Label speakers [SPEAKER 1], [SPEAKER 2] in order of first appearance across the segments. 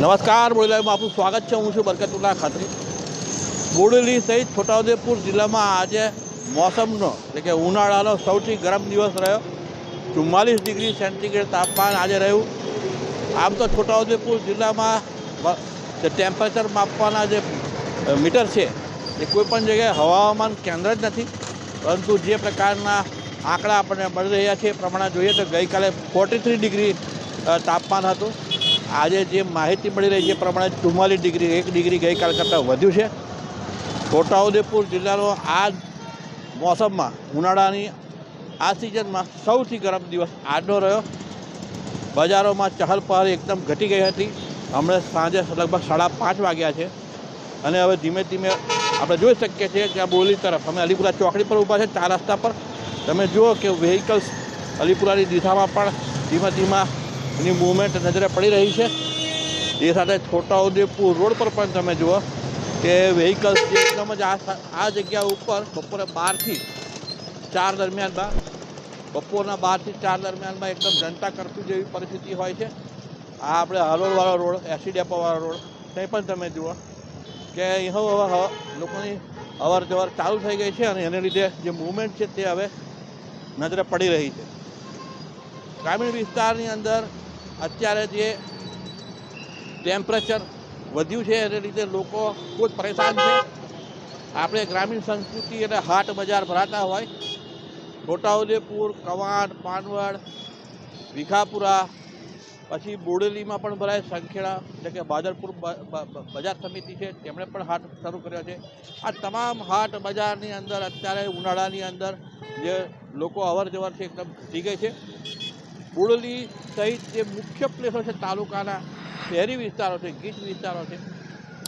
[SPEAKER 1] નમસ્કાર બોડેલામાં આપનું સ્વાગત છે. હું છું બરકતુલ્લા ખાતરી. બોડેલી સહિત છોટાઉદેપુર જિલ્લામાં આજે મોસમનો, એટલે કે ઉનાળાનો સૌથી ગરમ દિવસ રહ્યો. ચુમ્માલીસ ડિગ્રી સેન્ટીગ્રેડ તાપમાન આજે રહ્યું. આમ તો છોટાઉદેપુર જિલ્લામાં જે ટેમ્પરેચર માપવાના જે મીટર છે, એ કોઈપણ જગ્યાએ હવામાન કેન્દ્ર જ નથી. પરંતુ જે પ્રકારના આંકડા આપણને મળી રહ્યા છે એ પ્રમાણે જોઈએ તો ગઈકાલે ફોર્ટી થ્રી ડિગ્રી તાપમાન હતું. આજે જે માહિતી મળી રહી છે પ્રમાણે ચુમ્માલીસ ડિગ્રી, એક ડિગ્રી ગઈકાલ કરતાં વધ્યું છે. છોટાઉદેપુર જિલ્લાનો આ મોસમમાં ઉનાળાની આ સિઝનમાં સૌથી ગરમ દિવસ આજનો રહ્યો. બજારોમાં ચહલ પહલ એકદમ ઘટી ગઈ હતી. હમણાં સાંજે લગભગ સાડા પાંચ વાગ્યા છે. અને હવે ધીમે ધીમે આપણે જોઈ શકીએ છીએ કે આ બોલી તરફ અમે અલીપુરા ચોકડી પર ઊભા છે, ચાર રસ્તા પર. તમે જુઓ કે વ્હીકલ્સ અલીપુરાની દિશામાં પણ ધીમા ધીમા એની મૂવમેન્ટ નજરે પડી રહી છે. એ સાથે છોટાઉદેપુર રોડ પર પણ તમે જુઓ કે વ્હીકલ્સ જે એકદમ જ આ આ જગ્યા ઉપર બપોરે બારથી ચાર દરમિયાનમાં બપોરના બારથી ચાર દરમિયાનમાં એકદમ જનતા કરફ્યુ જેવી પરિસ્થિતિ હોય છે. આ આપણે હરોળવાળો રોડ, એસી ડેપોવાળો રોડ ત્યાં પણ તમે જુઓ કે અહીં હવે લોકોની અવર જવર ચાલુ થઈ ગઈ છે અને એને લીધે જે મૂવમેન્ટ છે તે હવે નજરે પડી રહી છે. ગ્રામીણ વિસ્તારની અંદર અત્યારે જે ટેમ્પરેચર વધ્યું છે એને લીધે લોકો ખૂબ જ પરેશાન છે. આપણે ગ્રામીણ સંસ્કૃતિ અને હાટ બજાર ભરાતા હોય, છોટાઉદેપુર, કવાંટ, પાનવડ, વિખાપુરા, પછી બોડેલીમાં પણ ભરાય સંખેડા એટલે કે બાદરપુર બજાર સમિતિ છે, તેમણે પણ હાટ શરૂ કર્યો છે. આ તમામ હાટ બજારની અંદર, અત્યારે ઉનાળાની અંદર જે લોકો અવર જવર છે એકદમ ઘટી ગઈ છે. બોડેલી સહિત જે મુખ્ય પ્લેસો છે તાલુકાના શહેરી વિસ્તારો છે, ગીચ વિસ્તારો છે,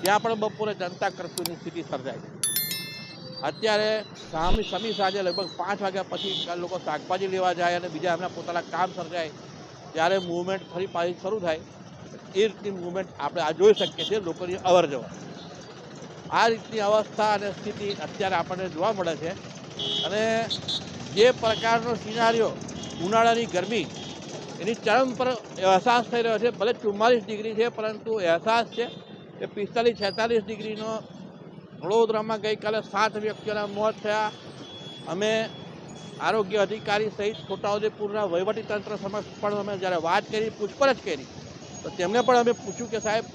[SPEAKER 1] ત્યાં પણ બપોરે જનતા કરફ્યુની સ્થિતિ સર્જાય છે. અત્યારે સામી સમી સાંજે લગભગ પાંચ વાગ્યા પછી લોકો શાકભાજી લેવા જાય અને બીજા એમના પોતાના કામ સર્જાય, ત્યારે મૂવમેન્ટ ફરી પાછી શરૂ થાય. એ રીતની મૂવમેન્ટ આપણે આ જોઈ શકીએ છીએ લોકોની અવર જવર. આ રીતની અવસ્થા અને સ્થિતિ અત્યારે આપણને જોવા મળે છે. અને જે પ્રકારનો સિનારીઓ ઉનાળાની ગરમી એની ચરમ પર અહેસાસ થઈ રહ્યો છે. ભલે ચુમ્માલીસ ડિગ્રી છે, પરંતુ અહેસાસ છે કે પિસ્તાલીસ, છેતાલીસ ડિગ્રીનો વડોદરામાં ગઈકાલે સાત વ્યક્તિઓના મોત થયા. અમે આરોગ્ય અધિકારી સહિત છોટાઉદેપુરના વહીવટીતંત્ર સમક્ષ પણ અમે જ્યારે વાત કરી, પૂછપરછ કરી, તો તેમને પણ અમે પૂછ્યું કે સાહેબ,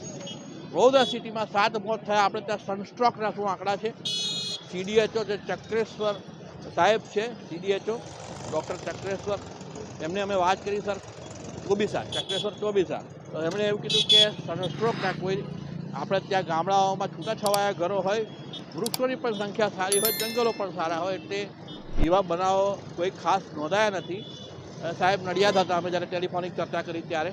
[SPEAKER 1] વડોદરા સિટીમાં સાત મોત થયા. આપણે ત્યાં સનસ્ટ્રોકના શું આંકડા છે. સીડીએચઓ જે ચક્રેશ્વર સાહેબ છે સીડીએચઓ ડૉક્ટર ચક્રેશ્વર એમને અમે વાત કરી, સર, ચોબીસા, ચક્રેશ્વર ચોબીસા. તો એમણે એવું કીધું કે સનસ્ટ્રોકના કોઈ, આપણે ત્યાં ગામડાઓમાં છૂટાછવાયા ઘરો હોય, વૃક્ષોની પણ સંખ્યા સારી હોય, જંગલો પણ સારા હોય, એટલે એવા બનાવો કોઈ ખાસ નોંધાયા નથી. સાહેબ, નડિયાદ હતા, અમે જ્યારે ટેલિફોનિક ચર્ચા કરી ત્યારે.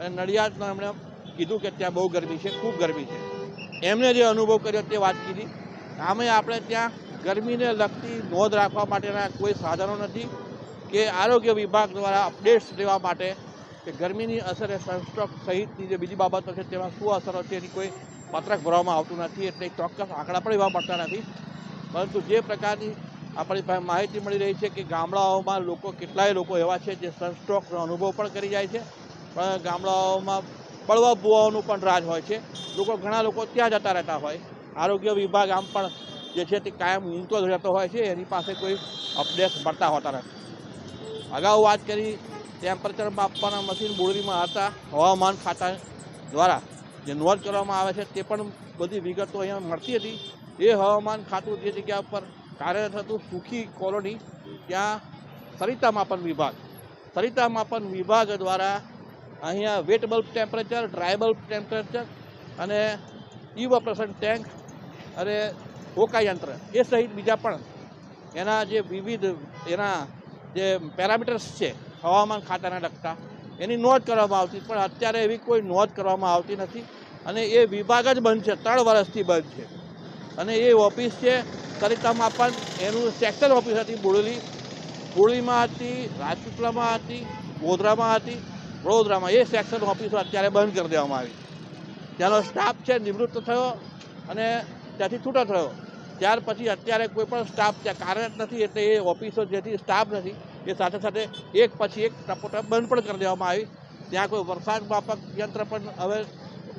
[SPEAKER 1] અને નડિયાદમાં એમણે કીધું કે ત્યાં બહુ ગરમી છે, ખૂબ ગરમી છે. એમને જે અનુભવ કર્યો તે વાત કીધી. આમે આપણે ત્યાં ગરમીને લગતી નોંધ રાખવા માટેના કોઈ સાધનો નથી. કે આરોગ્ય વિભાગ દ્વારા અપડેટ્સ લેવા માટે કે ગરમીની અસરે સનસ્ટ્રોક સહિતની જે બીજી બાબતો છે, તેમાં શું અસરો છે એની કોઈ પત્રક ભરવામાં આવતું નથી એટલે ચોક્કસ આંકડા પણ એવા મળતા નથી. પરંતુ જે પ્રકારની આપણી માહિતી મળી રહી છે કે ગામડાઓમાં લોકો, કેટલાય લોકો એવા છે જે સનસ્ટ્રોકનો અનુભવ પણ કરી જાય છે, પણ ગામડાઓમાં બળવા બુવાઓનું પણ રાજ હોય છે. લોકો ઘણા લોકો ત્યાં જતા રહેતા હોય. આરોગ્ય વિભાગ આમ પણ જે છે તે કાયમ જ રહેતો હોય છે, એની પાસે કોઈ અપડેટ મળતા હોતા નથી. અગાઉ વાત કરી ટેમ્પરેચર માપવાના મશીન બોરડીમાં હતા, હવામાન ખાતા દ્વારા જે નોંધ કરવામાં આવે છે તે પણ બધી વિગતો અહીંયા મળતી હતી. એ હવામાન ખાતું જે જગ્યા પર કાર્યરત હતું, સુખી કોલોની, ત્યાં સરિતા માપન વિભાગ. સરિતા માપન વિભાગ દ્વારા અહીંયા wet bulb temperature dry bulb temperature અને ઇવોપરેશન ટેન્ક અને હોકા યંત્ર એ સહિત બીજા પણ એના જે વિવિધ એના જે પેરામીટર્સ છે, હવામાન ખાતાને લગતા એની નોંધ કરવામાં આવતી પણ અત્યારે એવી કોઈ નોંધ કરવામાં આવતી નથી અને એ વિભાગ જ બંધ છે. ત્રણ વર્ષથી બંધ છે. અને એ ઓફિસ છે સરિતા માપન એનું સેક્ટર ઓફિસ હતી બુડલી. બુડલીમાં હતી, રાજપીપળામાં હતી, ગોધરામાં હતી, વડોદરામાં. એ સેક્શન ઓફિસો અત્યારે બંધ કરી દેવામાં આવી. ત્યાંનો સ્ટાફ છે, નિવૃત્ત થયો અને ત્યાંથી છૂટો થયો. ત્યાર પછી અત્યારે કોઈ પણ સ્ટાફ ત્યાં કાર્યરત નથી એટલે એ ઓફિસો જેથી સ્ટાફ નથી, એ સાથે સાથે એક પછી એક ટપોટપ બંધ પણ કરી દેવામાં આવી. ત્યાં કોઈ વરસાદ માપક યંત્ર પણ હવે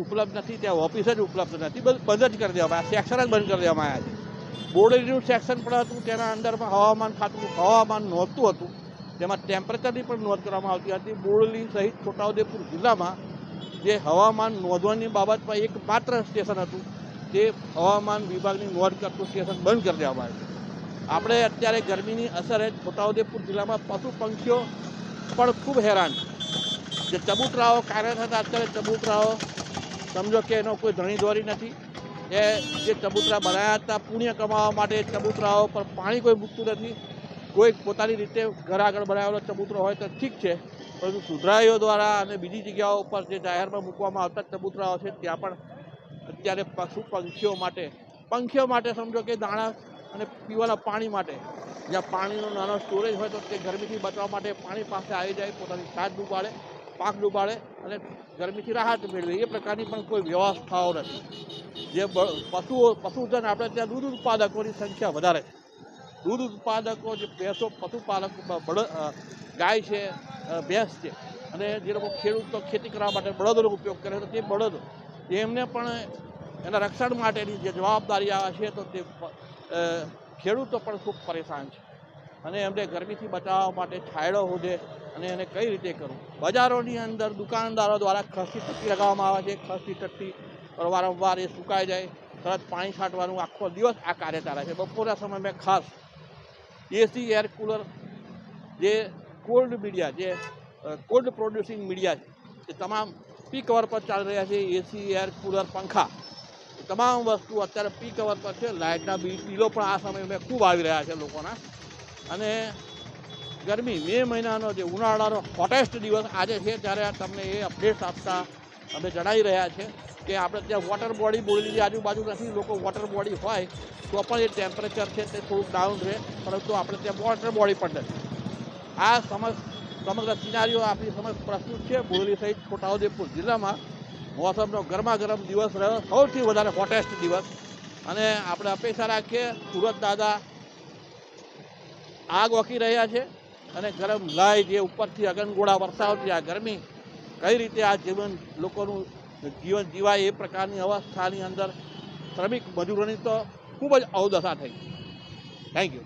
[SPEAKER 1] ઉપલબ્ધ નથી, ત્યાં ઓફિસ જ ઉપલબ્ધ નથી. બધું બંધ જ કરી દેવામાં આવ્યા. સેક્શન જ બંધ કરી દેવામાં આવ્યા છે. બોરડેલીનું સેક્શન પણ હતું, તેના અંદરમાં હવામાન ખાતું, હવામાન નહોતું હતું. તેમાં ટેમ્પરેચરની પણ નોંધ કરવામાં આવતી હતી. બોરડી સહિત છોટાઉદેપુર જિલ્લામાં જે હવામાન નોંધવાની બાબતમાં એક માત્ર સ્ટેશન હતું તે હવામાન વિભાગની નોંધ કરતું સ્ટેશન બંધ કરી દેવામાં આવ્યું આપણે અત્યારે ગરમીની અસરે છોટાઉદેપુર જિલ્લામાં પશુ પંખીઓ પણ ખૂબ હેરાન છે. જે ચબૂતરાઓ કાર્યરત હતા, અત્યારે ચબૂતરાઓ સમજો કે એનો કોઈ ધણી દોરી નથી. એ જે ચબૂતરા બનાવ્યા હતા, પુણ્ય કમાવા માટે ચબૂતરાઓ પર પાણી કોઈ મૂકતું નથી. કોઈ પોતાની રીતે ઘર આગળ બનાવેલો ચબૂતરો હોય તો ઠીક છે, પરંતુ સુધરાઈઓ દ્વારા અને બીજી જગ્યાઓ પર જે જાહેરમાં મૂકવામાં આવતા ચબૂતરાઓ છે, ત્યાં પણ અત્યારે પશુ પંખીઓ માટે પંખીઓ માટે સમજો કે દાણા અને પીવાના પાણી માટે. જ્યાં પાણીનો નાનો સ્ટોરેજ હોય તો તે ગરમીથી બચવા માટે પાણી પાસે આવી જાય, પોતાની છાત ડૂબાડે, પાક ડૂબાડે અને ગરમીથી રાહત મેળવે. એ પ્રકારની પણ કોઈ વ્યવસ્થાઓ નથી. જે પશુઓ, પશુધન આપણે ત્યાં દૂધ ઉત્પાદકોની સંખ્યા વધારે છે. દૂધ ઉત્પાદકો જે ભેંસો, પશુપાલક ગાય છે ભેંસ છે અને જે લોકો ખેડૂતો ખેતી કરવા માટે બળદોનો ઉપયોગ કરે તો તે બળદો એમને પણ એના રક્ષણ માટેની જે જવાબદારી આવે છે તો તે ખેડૂતો પણ ખૂબ પરેશાન છે. અને એમને ગરમીથી બચાવવા માટે છાંયડો હોદે અને એને કઈ રીતે કરવું? બજારોની અંદર દુકાનદારો દ્વારા ખસી ટટ્ટી લગાવવામાં આવે છે. ખસી ટટ્ટી વારંવાર એ સુકાઈ જાય. તરત પાણી છાંટવાનું આખો દિવસ આ કાર્ય ચાલે છે. બપોરના સમયમાં ખાસ એસી એર કુલર જે કોલ્ડ મીડિયા જે કોલ્ડ પ્રોડ્યુસિંગ મીડિયા છે, એ તમામ પીક અવર પર ચાલી રહ્યા છે એસી એર કુલર પંખા. તમામ વસ્તુ અત્યારે પીક અવર પર છે, લાઇટના બિલ બિલો પણ આ સમયમાં ખૂબ આવી રહ્યા છે લોકોના. અને ગરમી, મે મહિનાનો જે ઉનાળાનો હોટેસ્ટ દિવસ આજે છે, ત્યારે તમને એ અપડેટ્સ આપતા અમે જણાવી રહ્યા છે કે આપણે ત્યાં વોટર બોડી બોલીની આજુબાજુ નથી, લોકો વોટર બોડી હોય તો પણ એ ટેમ્પરેચર છે તે થોડુંક ડાઉન રહે, પરંતુ આપણે ત્યાં વોટર બોડી પણ નથી. આ સમગ્ર સમગ્ર સિનારીઓ આપણી સમક્ષ પ્રસ્તુત છે. બોરલી સહિત છોટાઉદેપુર જિલ્લામાં મોસમનો ગરમા ગરમ દિવસ રહ્યો. સૌથી વધારે હોટેસ્ટ દિવસ. અને આપણે અપેક્ષા રાખીએ, સુરત દાદા આગ વકી રહ્યા છે અને ગરમ લાઈ જે ઉપરથી અગનગોળા વરસાવતી આ ગરમી કઈ રીતે આ જીવન લોકોનું જીવન જીવાય એ પ્રકારની અવસ્થાની અંદર શ્રમિક મજૂરોની તો ખૂબ જ અવદશા થઈ. Thank you